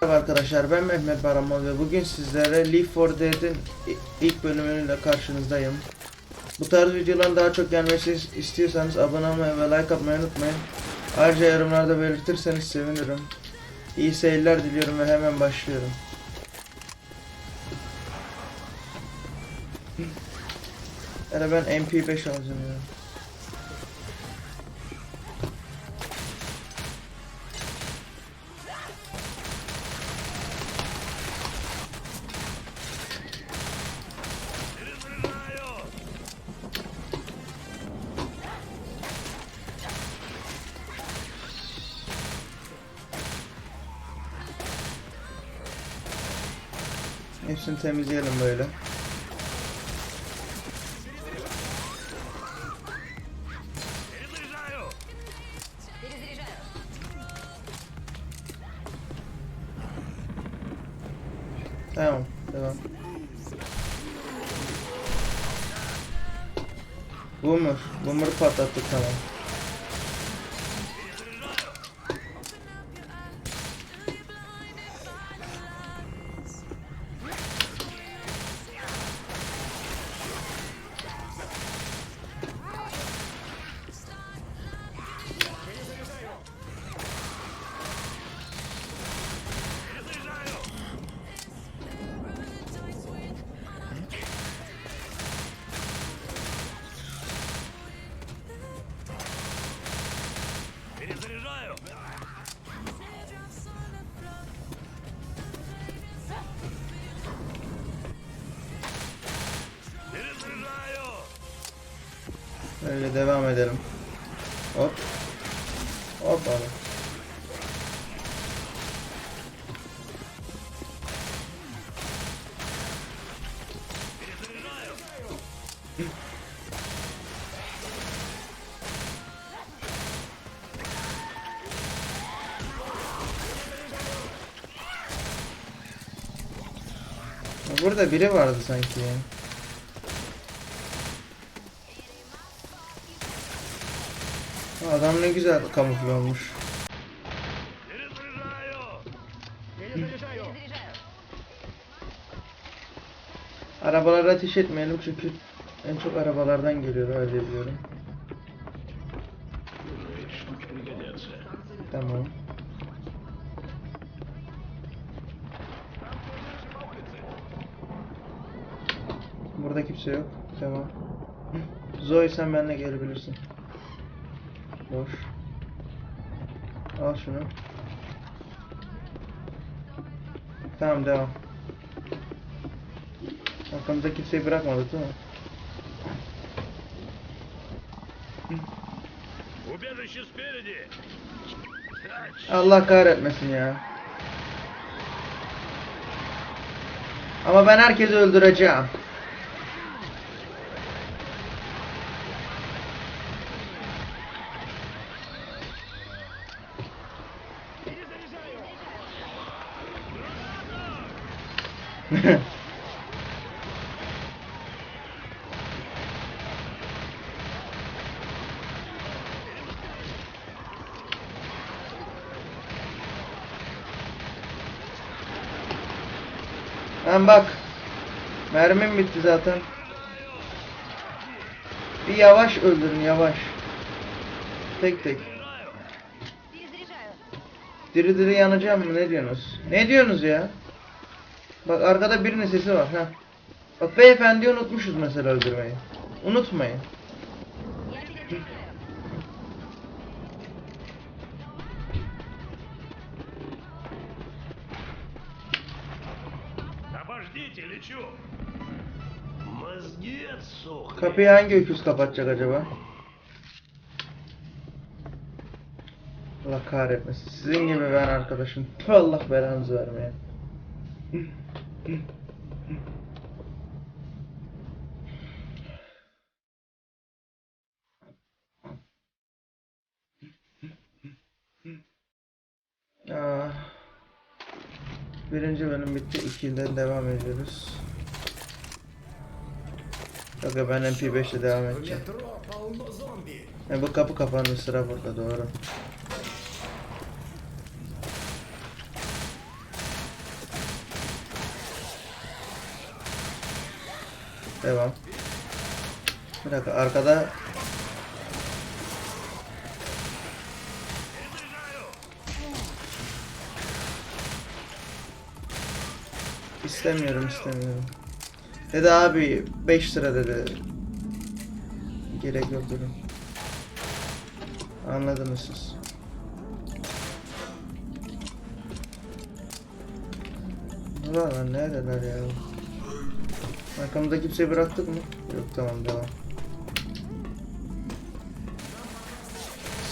Merhaba arkadaşlar ben Mehmet Baraman ve bugün sizlere Leaf for Dead'in i- ilk bölümüyle karşınızdayım. Bu tarz videoların daha çok gelmesi istiyorsanız abone olmayı ve like atmayı unutmayın. Ayrıca yorumlarda belirtirseniz sevinirim. İyi seyirler diliyorum ve hemen başlıyorum. Ya ben MP5 alacağım ya. Hepsini temizleyelim böyle. Tamam, devam. Boomer, Boomer patlattık tamam. Öyle devam edelim. Hop. Hop abi. Burada biri vardı sanki. Adam ne güzel kamufle olmuş. Arabalara ateş etmeyelim çünkü en çok arabalardan geliyor öyle biliyorum. Tamam. Burada kimse yok. Tamam. Zoe sen benimle gelebilirsin. Boş. Al şunu. Tamam devam. Arkamızda kimseyi bırakmadık değil mi? Allah kahretmesin ya. Ama ben herkesi öldüreceğim. Lan bak. Mermim bitti zaten. Bir yavaş öldürün yavaş. Tek tek. Diri diri yanacağım mı ne diyorsunuz? Ne diyorsunuz ya? Bak arkada birinin sesi var. ha. Bak beyefendi unutmuşuz mesela öldürmeyi. Unutmayın. Kapıyı hangi öküz kapatacak acaba? Allah kahretmesin. Sizin gibi ben arkadaşım. Allah belanızı vermeye. Aa, birinci bölüm bitti. İkiden devam ediyoruz. Yok ben MP5 ile devam edeceğim. E, bu kapı kapandı sıra burada doğru. Devam. Bir dakika arkada İstemiyorum istemiyorum. Dedi abi 5 lira dedi. Gerek yok dedim. Anladınız siz. Lan neredeler ya? Arkamda kimseyi bıraktık mı? Yok tamam devam.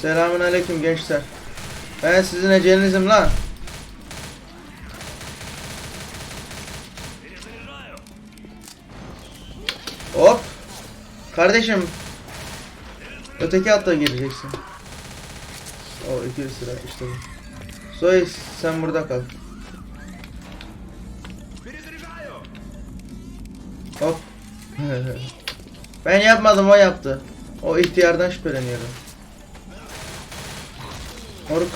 Selamün aleyküm gençler. Ben sizin ecelinizim lan. Hop. Kardeşim. Öteki hatta gireceksin. O ikili sıra işte bu. Soy sen burada kal. Hop. ben yapmadım o yaptı. O ihtiyardan şüpheleniyorum. Moruk.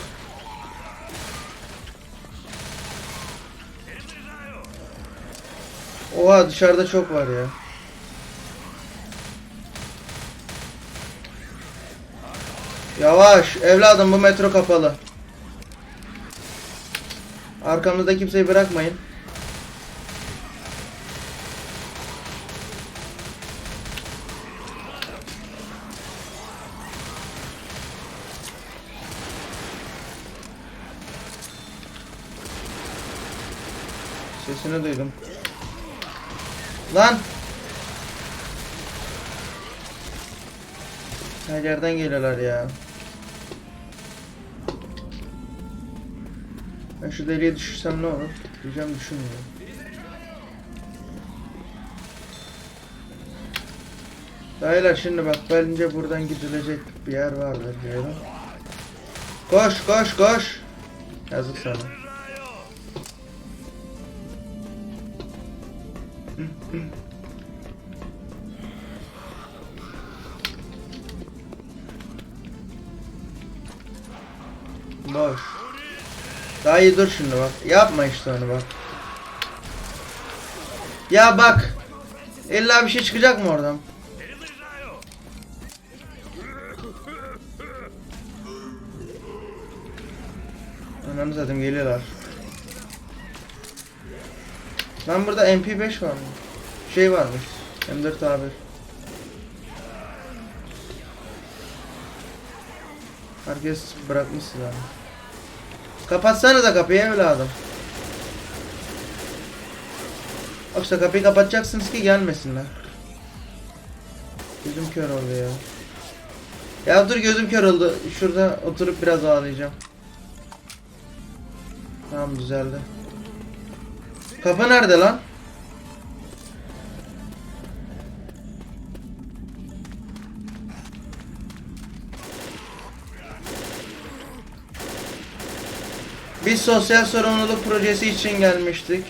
Oha dışarıda çok var ya. Yavaş evladım bu metro kapalı. Arkamızda kimseyi bırakmayın. Sesini duydum. Lan! Her yerden geliyorlar ya. Ben şu deliğe düşürsem ne olur? Diyeceğim düşünmüyorum. Dayılar şimdi bak bence buradan gidilecek bir yer vardır diyorum. Koş koş koş. Yazık sana. Boş. Daha iyi dur şimdi bak. Yapma işte onu bak. Ya bak. İlla bir şey çıkacak mı oradan? Ananı zaten geliyorlar. Lan burada MP5 var mı? Şey varmış. M4 A1. Herkes bırakmış silahını. Kapatsana da kapıyı evladım. Yoksa kapıyı kapatacaksınız ki gelmesinler. Gözüm kör oldu ya. Ya dur gözüm kör oldu. Şurada oturup biraz ağlayacağım. Tamam düzeldi. Kapı nerede lan? Biz sosyal sorumluluk projesi için gelmiştik.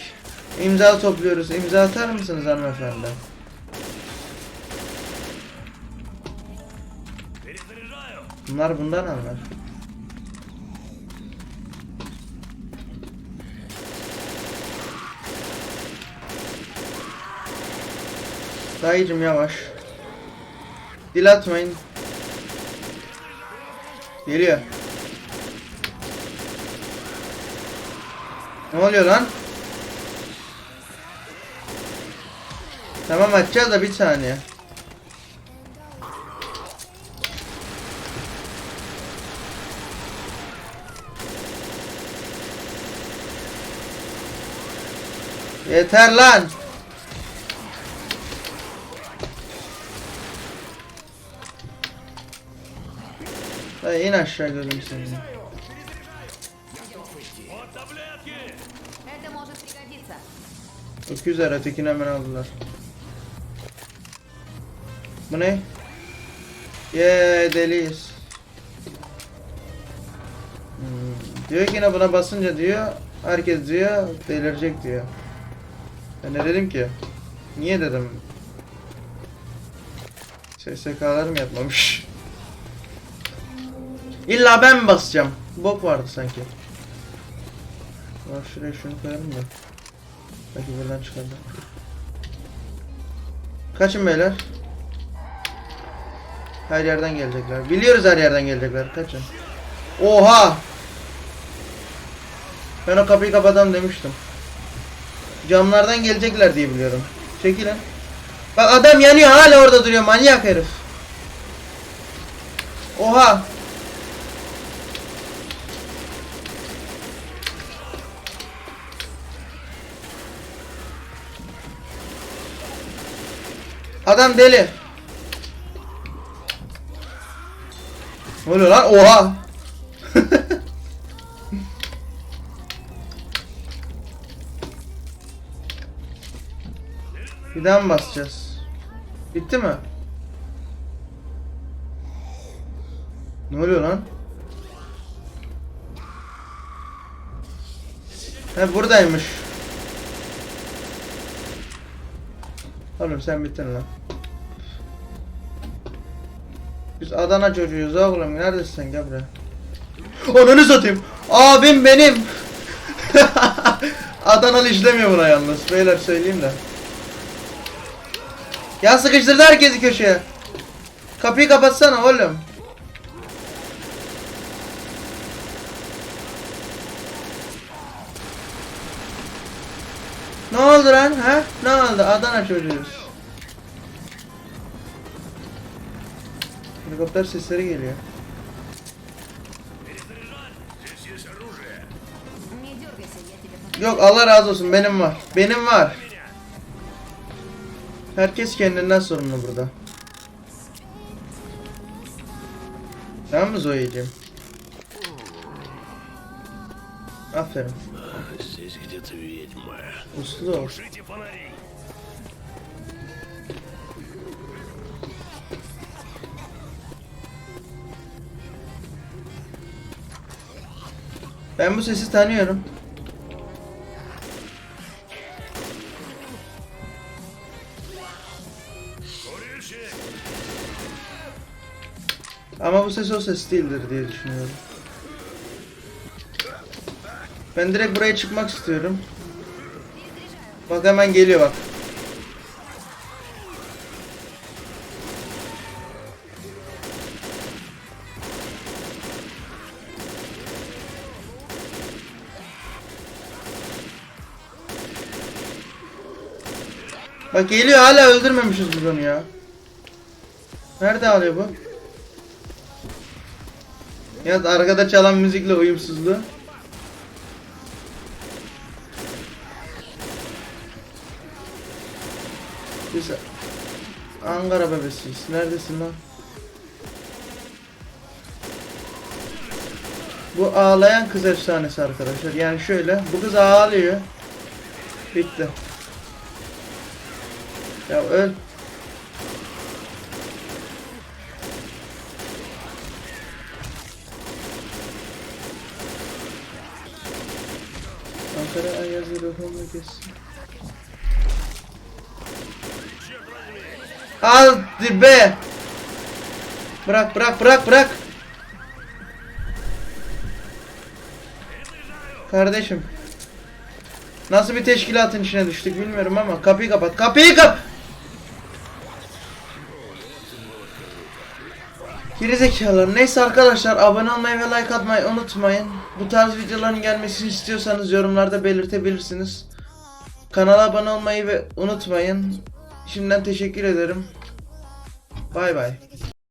İmza topluyoruz. İmza atar mısınız hanımefendi? Bunlar bundan anlar. Dayıcım yavaş. Dil atmayın. Geliyor. Ne oluyor lan? Tamam açacağız da bir saniye. Yeter lan. Hadi in aşağı gözüm seni. Öküzler ötekini hemen aldılar. Bu ne? Ye deliyiz. Hmm, Diyor ki yine buna basınca diyor herkes diyor delirecek diyor. Ben de dedim ki niye dedim SSK'larım yapmamış. İlla ben basacağım? Bok vardı sanki. Bak şuraya şunu koyalım da. Belki buradan çıkarlar. Kaçın beyler. Her yerden gelecekler. Biliyoruz her yerden gelecekler. Kaçın. Oha! Ben o kapıyı kapatalım demiştim. Camlardan gelecekler diye biliyorum. Çekilin. Bak adam yanıyor hala orada duruyor manyak herif. Oha! Adam deli. Ne oluyor lan? Oha! Bir daha mı basacağız? Bitti mi? Ne oluyor lan? He buradaymış. Oğlum sen bittin lan. Biz Adana çocuğuyuz oğlum. Neredesin sen gel buraya. Ananı satayım. Abim benim. Adanalı işlemiyor buna yalnız. Beyler söyleyeyim de. Ya sıkıştırdı herkesi köşeye. Kapıyı kapatsana oğlum. Ne oldu lan ha? Ne oldu Adana çocuğuyuz. Helikopter sesleri geliyor. Yok Allah razı olsun benim var. Benim var. Herkes kendinden sorumlu burada. Tamam mı Zoe'cim? Aferin. Здесь где-то ведьма. Uslu ol. Тушите фонари. Ben bu sesi tanıyorum. Курильщик. Ama bu ses o ses değildir diye düşünüyorum. Ben direkt buraya çıkmak istiyorum. Bak hemen geliyor bak. Bak geliyor hala öldürmemişiz biz onu ya. Nerede alıyor bu? Ya arkada çalan müzikle uyumsuzluğu. Biz Ankara bebesiyiz. Neredesin lan? Bu ağlayan kız efsanesi arkadaşlar. Yani şöyle, bu kız ağlıyor. Bitti. Ya öl. Ankara Ayazı ruhumu kessin. Hadi be! Bırak bırak bırak bırak! Kardeşim. Nasıl bir teşkilatın içine düştük bilmiyorum ama kapıyı kapat. Kapıyı kap! Gerizekalılar. Neyse arkadaşlar abone olmayı ve like atmayı unutmayın. Bu tarz videoların gelmesini istiyorsanız yorumlarda belirtebilirsiniz. Kanala abone olmayı ve unutmayın. Şimdiden teşekkür ederim. Bay bay.